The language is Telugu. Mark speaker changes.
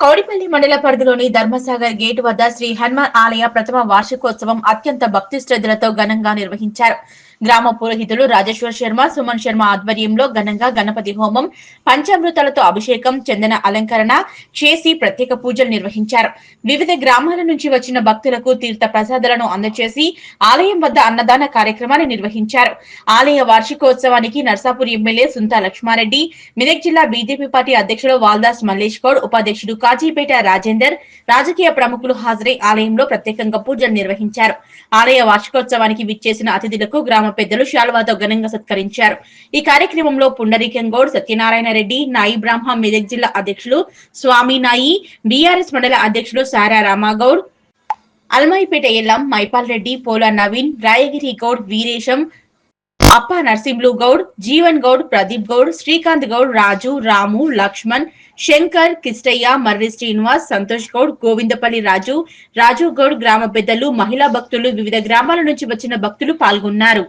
Speaker 1: కౌడిపల్లి మండల పరిధిలోని ధర్మసాగర్ గేట్ వద్ద శ్రీ హనుమాన్ ఆలయ ప్రథమ వార్షికోత్సవం అత్యంత భక్తి శ్రద్ధలతో ఘనంగా నిర్వహించారు. గ్రామ పురోహితులు రాజేశ్వర్ శర్మ సుమన్ శర్మ ఆధ్వర్యంలో ఘనంగా గణపతి హోమం పంచామృతాలతో అభిషేకం చందన అలంకరణ చేసి ప్రత్యేక పూజలు నిర్వహించారు. వివిధ గ్రామాల నుంచి వచ్చిన భక్తులకు తీర్థ ప్రసాదాలను అందజేసి ఆలయం వద్ద అన్నదాన కార్యక్రమాన్ని నిర్వహించారు. ఆలయ వార్షికోత్సవానికి నర్సాపూర్ ఎమ్మెల్యే సుంతా లక్ష్మారెడ్డి మెదక్ జిల్లా బీజేపీ పార్టీ అధ్యక్షుడు వాల్దాస్ మల్లేష్ గౌడ్ ఉపాధ్యక్షుడు కాజీపేట రాజేందర్ రాజకీయ ప్రముఖులు హాజరై ఆలయంలో ప్రత్యేకంగా పూజలు నిర్వహించారు. ఆలయ వార్షికోత్సవానికి విచ్చేసిన అతిథులకు గ్రామ పెద్దలు శాలువాతో ఘనంగా సత్కరించారు. ఈ కార్యక్రమంలో పుండరీకం గౌడ్ సత్యనారాయణ రెడ్డి నాయి బ్రాహ్మ మెదక్ జిల్లా అధ్యక్షులు స్వామి నాయి బీఆర్ఎస్ మండల అధ్యక్షుడు సారా రామాగౌడ్ అల్మాయిపేట ఎల్లం మైపాల్ రెడ్డి పోలా నవీన్ రాయగిరి గౌడ్ వీరేశం అప్ప నర్సింహులు గౌడ్ జీవన్ గౌడ్ ప్రదీప్ గౌడ్ శ్రీకాంత్ గౌడ్ రాజు రాము లక్ష్మణ్ శంకర్ కిష్టయ్య మర్రి శ్రీనివాస్ సంతోష్ గౌడ్ గోవిందపల్లి రాజు రాజు గౌడ్ గ్రామ పెద్దలు మహిళా భక్తులు వివిధ గ్రామాల నుంచి వచ్చిన భక్తులు పాల్గొన్నారు.